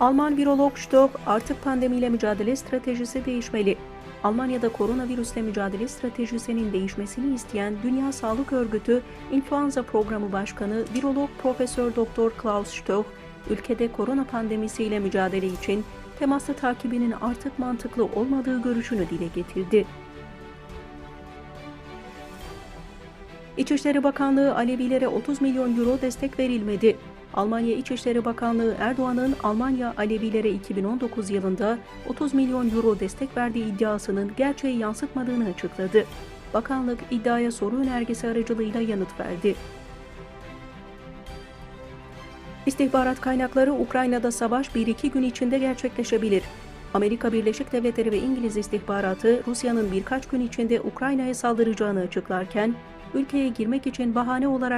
Alman virolog Stock artık pandemiyle mücadele stratejisi değişmeli. Almanya'da koronavirüsle mücadele stratejisinin değişmesini isteyen Dünya Sağlık Örgütü İnfluenza Programı Başkanı Virolog Profesör Doktor Klaus Stock, ülkede korona pandemisiyle mücadele için temaslı takibinin artık mantıklı olmadığı görüşünü dile getirdi. İçişleri Bakanlığı Alevilere 30 milyon euro destek verilmedi. Almanya İçişleri Bakanlığı Erdoğan'ın Almanya Alevilere 2019 yılında 30 milyon euro destek verdiği iddiasının gerçeği yansıtmadığını açıkladı. Bakanlık iddiaya soru önergesi aracılığıyla yanıt verdi. İstihbarat kaynakları Ukrayna'da savaş 1-2 gün içinde gerçekleşebilir. Amerika Birleşik Devletleri ve İngiliz istihbaratı Rusya'nın birkaç gün içinde Ukrayna'ya saldıracağını açıklarken, ülkeye girmek için bahane olarak